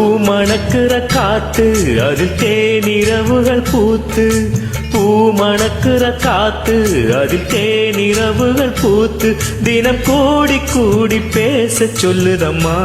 மணக்கிற காத்து அதில் தேனிரவுகள் பூத்து. பூ மணக்கிற காத்து அதில் தேனிரவுகள் பூத்து. தினம் கூடி கூடி பேச சொல்லுதம்மா.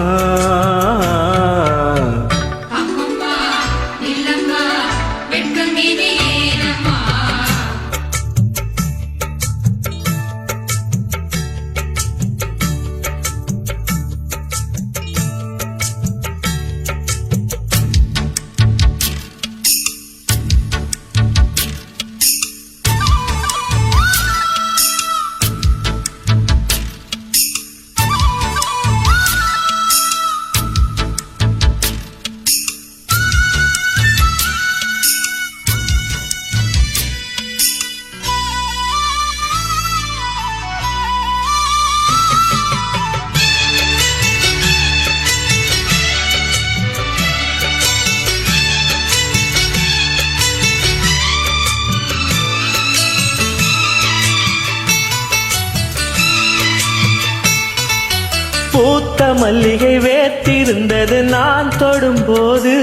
பூத்த மல்லிகை வேத்திருந்தது நான் தொடும்போது.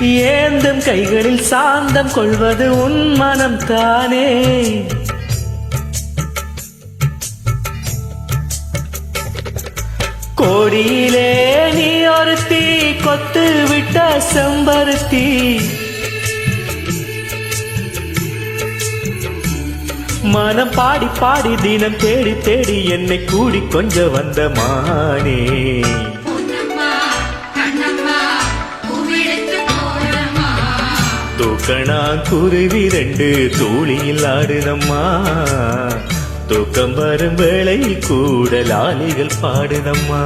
ஏந்தும் கைகளில் சாந்தம் கொள்வது உன் மனம் தானே. கோடியிலே நீ ஒருத்தி கொத்து விட்ட செம்பருத்தி. மனம் பாடி பாடி தினம் தேடி தேடி என்னை கூடி கொஞ்சம் வந்த மானே. தூக்கணா குருவி ரெண்டு தூளியில் ஆடுதம்மா தூக்கம் வரும் வேளையில் கூட லாலிகள் பாடுதம்மா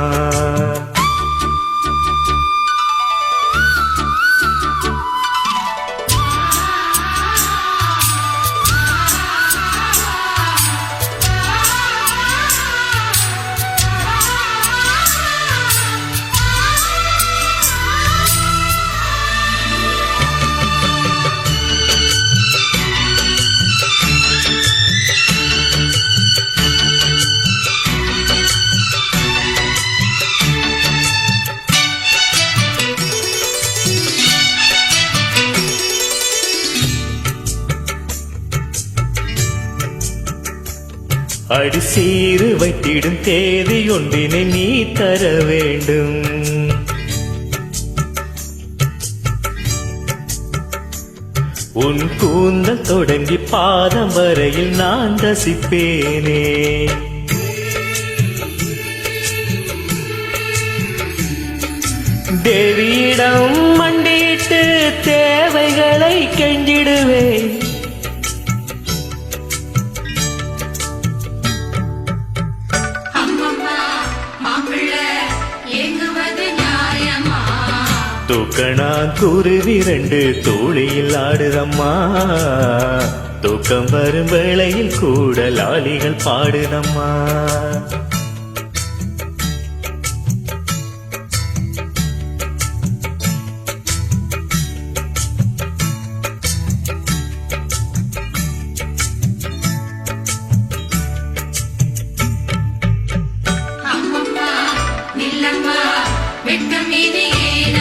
அடி சீறு வைத்திடும் தேதி ஒன்றினை நீ தர வேண்டும். உன் கூந்தல் தொடங்கி பாதம் வரையில் நான் ரசிப்பேனே. தேவியிடம் மண்டிட்டு தேவைகளை கெஞ்சிடுவேன் தூக்கணா குருவி ரெண்டு தோழியில் ஆடுதம்மா. தூக்கம் வரும் வேளையில் கூட லாலிகள் பாடுதம்மா அம்மம்மா மீது ஏன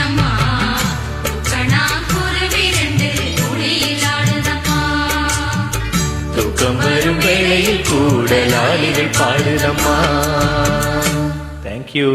தூக்கம் வரும் வேளையில் கூட லாலிகள் பாடுதம்மா தேங்க்யூ